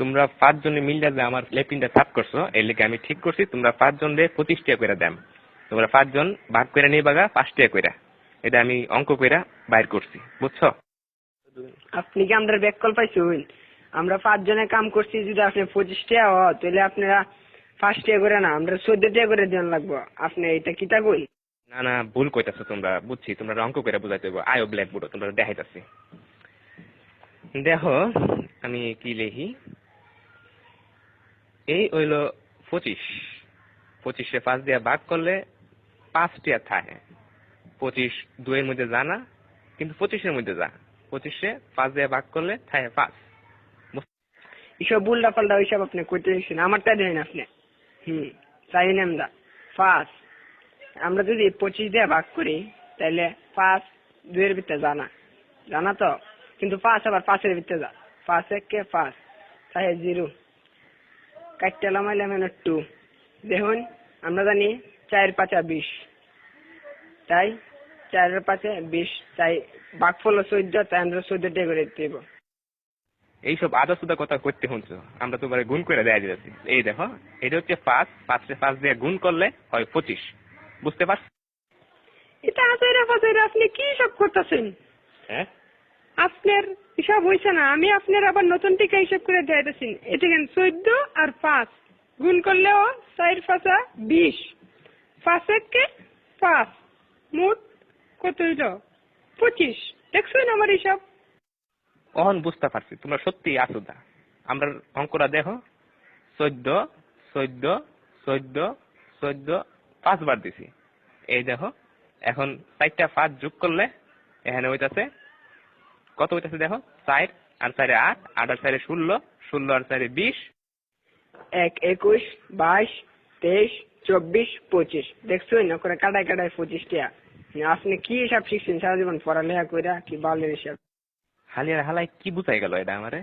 তোমরা পাঁচজনে মিললে যে আমার লেপিনটা সাফ করছ এর লেগে আমি ঠিক করছি তোমরা পাঁচজন রে পঁচিশ টাকা করে দাম তোমরা পাঁচজন ভাগ করে নিয়ে বাগা পাঁচ টাকা করে এটা আমি অঙ্ক করে বাইর করছি বুঝছ? আপনি কি আমরা ব্যাক কল পাইছেন? আমরা পাঁচজনে কাম করছি যদি আপনি পঁচিশ টাকা হ তাহলে আপনারা পাঁচ টাকা করে না আমরা চোদ্দ টাকা করে দেন লাগবো। আপনি এটা কিতা কই? না না ভুল কইতাছো তোমরা বুঝছি তোমরা অঙ্ক করে বুঝাইতে হইব। আয়ো ব্ল্যাক বোর্ড তোমরা দেখাইতাছি। দেখো আমি কি লিখি? এই হইল পঁচিশ। পঁচিশে পাঁচ দিয়ে ভাগ করলে পাঁচটিয়া থাকে। পঁচিশ দুইয়ের মধ্যে জানা কিন্তু পঁচিশের মধ্যে যা। পঁচিশে পাঁচ দিয়ে ভাগ করলে থাকে পাঁচ। এসব উল্টা পাল্টা ওইসব আপনি কইতে দিচ্ছেন আমারটা দেন আপনি। হুম চাই আমরা পাঁচ। আমরা যদি পঁচিশ দিয়ে ভাগ করি তাহলে পাঁচ দুয়ের ভিতরে জানা জানা তো? কিন্তু পাঁচ আবার পাঁচের ভিতরে যা। পাঁচ একে পাঁচ। তাই জিরো। কাটতে লামাইলাম টু দেখুন আমরা জানি চার পাঁচা বিশ তাই চারের পাঁচে বিশ তাই ভাগ ফলো চোদ্দ তাই আমরা চোদ্দ টাকা করে দিতে এইসব আদা সুদা কথা করতে শুনছো আমরা তোমার গুণ করে দেয়া দিতেছি এই দেখো এটা হচ্ছে পাঁচ পাঁচে পাঁচ দিয়ে গুণ করলে হয় পঁচিশ। বুঝতে পারছ এটা আচাইরা ফাচাইরা আপনি কি সব করতেছেন? হ্যাঁ? আপনার হিসাব হয়েছে না, আমি আপনার আবার নতুন টিকা হিসাব করে দিতেছি এটা কেন চোদ্দ আর পাঁচ। গুণ করলেও চার পাঁচা বিশ। পাঁচ একে পাঁচ। মোট কত হইল? পঁচিশ। দেখছেন আমার হিসাব? অহন বুঝতে পারছি, তোমরা সত্যি আসুদা আমরা অঙ্কটা দেখো চোদ্দ চোদ্দ চোদ্দ চোদ্দ, পাঁচবার দিছি। এই দেখো এখন চারটা পাঁচ যোগ করলে, এখানে হইতাছে কত হইতাছে দেখো? চার আর চারে আট আট আর চারে ষোলো ষোলো আর চারে বিশ। এক একুশ বাইশ তেইশ চব্বিশ পঁচিশ। দেখছ না করে কাটায় কাটায় পঁচিশ টিয়া আপনি কি হিসাব শিখছেন? সারা জীবন পড়ালেখা কইরা কি বালের হিসাব? হালিয়ার হালাই কি বুঝাই গেল এটা আমারে?